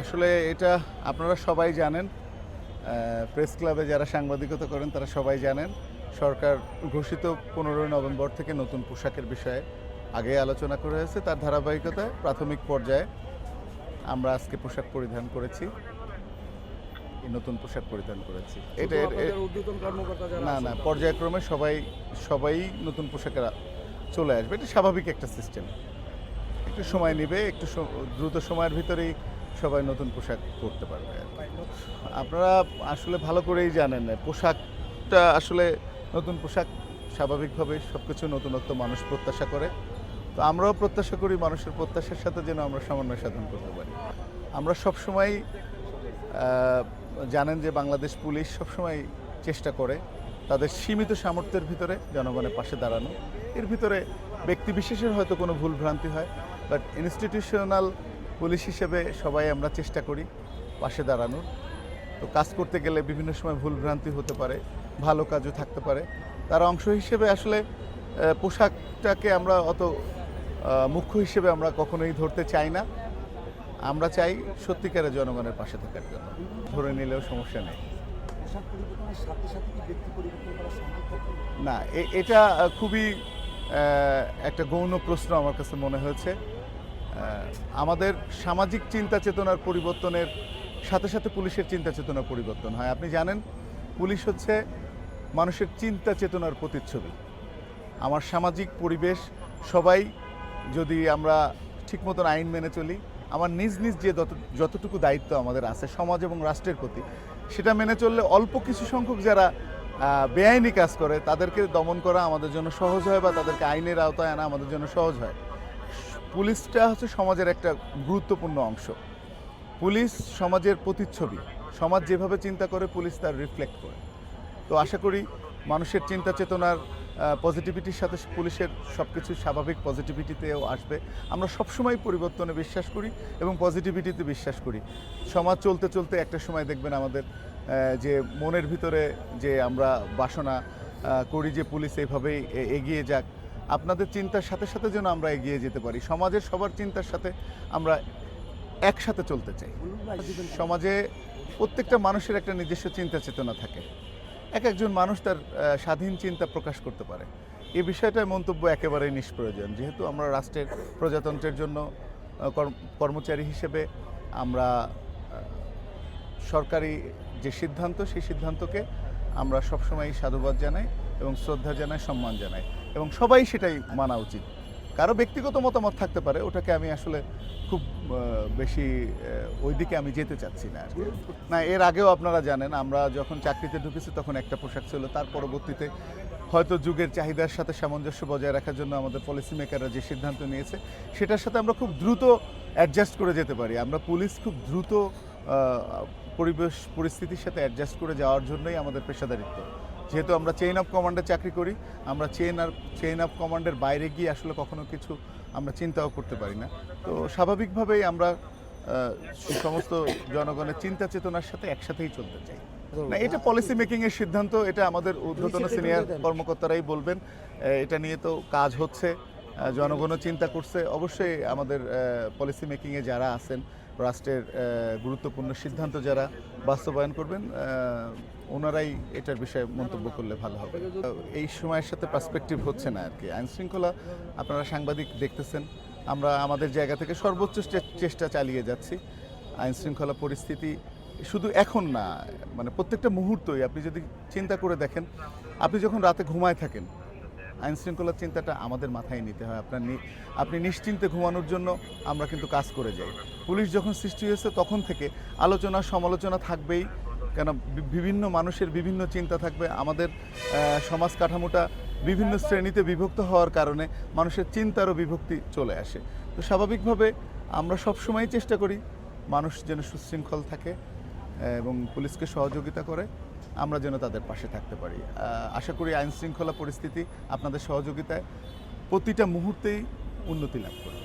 আসলে এটা আপনারা সবাই জানেন প্রেস ক্লাবে যারা সাংবাদিকতা করেন তারা সবাই জানেন সরকার ঘোষিত পনেরোই নভেম্বর থেকে নতুন পোশাকের বিষয়ে আগে আলোচনা করে হয়েছে। তার ধারাবাহিকতায় প্রাথমিক পর্যায়ে আমরা আজকে পোশাক পরিধান করেছি। এই নতুন পোশাক পরিধান করেছি। এটা না না পর্যায়ক্রমে সবাই সবাই নতুন পোশাকে চলে আসবে। এটা স্বাভাবিক একটা সিস্টেম একটু সময় নেবে একটু দ্রুত সময়ের ভিতরেই সবাই নতুন পোশাক পরতে পারবে আপনারা আসলে ভালো করেই জানেন, পোশাকটা আসলে নতুন পোশাক স্বাভাবিকভাবে সব কিছু নতুনত্ব মানুষ প্রত্যাশা করে। তো আমরাও প্রত্যাশা করি মানুষের প্রত্যাশার সাথে যেন আমরা সমন্বয় সাধন করতে পারি। আমরা সবসময় জানেন যে বাংলাদেশ পুলিশ সবসময় চেষ্টা করে তাদের সীমিত সামর্থ্যের ভিতরে জনগণের পাশে দাঁড়ানো। এর ভিতরে ব্যক্তি বিশেষের হয়তো কোনো ভুলভ্রান্তি হয় বাট ইনস্টিটিউশনাল পুলিশ হিসেবে সবাই আমরা চেষ্টা করি পাশে দাঁড়ানোর। তো কাজ করতে গেলে বিভিন্ন সময় ভুল ভ্রান্তি হতে পারে ভালো কাজও থাকতে পারে। তার অংশ হিসেবে আসলে পোশাকটাকে আমরা অত মুখ্য হিসেবে আমরা কখনোই ধরতে চাই না। আমরা চাই সত্যিকারের জনগণের পাশে থাকার জন্য। ধরে নিলেও সমস্যা নেই? না এটা খুবই একটা গৌণ প্রশ্ন আমার কাছে মনে হয়েছে। আমাদের সামাজিক চিন্তা চেতনার পরিবর্তনের সাথে সাথে পুলিশের চিন্তা চেতনার পরিবর্তন হয়। আপনি জানেন, পুলিশ হচ্ছে মানুষের চিন্তা চেতনার প্রতিচ্ছবি। আমার সামাজিক পরিবেশ, সবাই যদি আমরা ঠিক মতন আইন মেনে চলি, আমার নিজ নিজ যে যত, যতটুকু দায়িত্ব আমাদের আছে, সমাজ এবং রাষ্ট্রের প্রতি, সেটা মেনে চললে অল্প কিছু সংখ্যক যারা বেআইনি কাজ করে, তাদেরকে দমন করা আমাদের জন্য সহজ হয় বা তাদেরকে আইনের আওতায় আনা আমাদের জন্য সহজ হয়। পুলিশটা হচ্ছে সমাজের একটা গুরুত্বপূর্ণ অংশ। পুলিশ সমাজের প্রতিচ্ছবি, সমাজ যেভাবে চিন্তা করে, পুলিশ তার রিফ্লেক্ট করে। তো আশা করি মানুষের চিন্তা চেতনার পজিটিভিটির সাথে পুলিশের সব কিছু স্বাভাবিক পজিটিভিটিতেও আসবে। আমরা সবসময় পরিবর্তনে বিশ্বাস করি এবং পজিটিভিটিতে বিশ্বাস করি। সমাজ চলতে চলতে একটা সময় দেখবেন আমাদের যে মনের ভিতরে যে আমরা বাসনা করি যে পুলিশ এইভাবেই এগিয়ে যাক। আপনাদের চিন্তার সাথে সাথে যেন আমরা এগিয়ে যেতে পারি। সমাজের সবার চিন্তার সাথে আমরা একসাথে চলতে চাই? সমাজে প্রত্যেকটা মানুষের একটা নিজস্ব চিন্তা চেতনা থাকে। এক একজন মানুষ তার স্বাধীন চিন্তা প্রকাশ করতে পারে। এই বিষয়টায় মন্তব্য একেবারেই নিষ্প্রয়োজন। যেহেতু আমরা রাষ্ট্রের, প্রজাতন্ত্রের জন্য কর্ম- কর্মচারী হিসেবে আমরা সরকারি যে সিদ্ধান্ত, সেই সিদ্ধান্তকে আমরা সবসময় সাধুবাদ জানাই এবং শ্রদ্ধা জানাই, সম্মান জানাই। এবং সবাই সেটাই মানা উচিত। কারও ব্যক্তিগত মতামত থাকতে পারে, ওটাকে আমি আসলে খুব বেশি ওই দিকে আমি যেতে চাচ্ছি না না, এর আগেও আপনারা জানেন, আমরা যখন চাকরিতে ঢুকেছি তখন একটা পোশাক ছিল, তার পরবর্তীতে হয়তো যুগের চাহিদার সাথে সামঞ্জস্য বজায় রাখার জন্য আমাদের পলিসি মেকাররা যে সিদ্ধান্ত নিয়েছে, সেটার সাথে আমরা খুব দ্রুত অ্যাডজাস্ট করে যেতে পারি। আমরা পুলিশ খুব দ্রুত পরিবেশ, পরিস্থিতির সাথে অ্যাডজাস্ট করে যাওয়ার জন্যই আমাদের পেশাদারিত্ব। যেহেতু আমরা চেইন অফ কমান্ডে চাকরি করি আমরা চেইন আর চেইন অফ কমান্ডের বাইরে গিয়ে আসলে কখনো কিছু আমরা চিন্তাও করতে পারি না। তো স্বাভাবিকভাবেই আমরা সমস্ত জনগণের চিন্তা চেতনার সাথে একসাথেই চলতে চাই। না এটা পলিসি মেকিং এর সিদ্ধান্ত এটা আমাদের ঊর্ধ্বতন সিনিয়র কর্মকর্তারাই বলবেন। এটা নিয়ে তো কাজ হচ্ছে জনগণও চিন্তা করছে। অবশ্যই আমাদের পলিসি মেকিংয়ে যারা আছেন রাষ্ট্রের গুরুত্বপূর্ণ সিদ্ধান্ত যারা বাস্তবায়ন করবেন ওনারাই এটার বিষয়ে মন্তব্য করলে ভালো হবে। এই সময়ের সাথে পার্সপেক্টিভ হচ্ছে না আর কি আইন শৃঙ্খলা আপনারা সাংবাদিক দেখতেছেন। আমরা আমাদের জায়গা থেকে সর্বোচ্চ চেষ্টা চালিয়ে যাচ্ছি। আইন শৃঙ্খলা পরিস্থিতি শুধু এখন না মানে প্রত্যেকটা মুহূর্তই আপনি যদি চিন্তা করে দেখেন, আপনি যখন রাতে ঘুমায় থাকেন, আইন শৃঙ্খলার চিন্তাটা আমাদের মাথায় নিতে হয়। আপনার আপনি নিশ্চিন্তে ঘুমানোর জন্য আমরা কিন্তু কাজ করে যাই। পুলিশ যখন সৃষ্টি হয়েছে তখন থেকে আলোচনা সমালোচনা থাকবেই। কেন বিভিন্ন মানুষের বিভিন্ন চিন্তা থাকবে। আমাদের সমাজ কাঠামোটা বিভিন্ন শ্রেণীতে বিভক্ত হওয়ার কারণে মানুষের চিন্তারও বিভক্তি চলে আসে। তো স্বাভাবিকভাবে আমরা সবসময় চেষ্টা করি মানুষ যেন সুশৃঙ্খল থাকে এবং পুলিশকে সহযোগিতা করে আমরা যেন তাদের পাশে থাকতে পারি। আশা করি আইন শৃঙ্খলা পরিস্থিতি আপনাদের সহযোগিতায় প্রতিটা মুহূর্তেই উন্নতি লাভ করবে।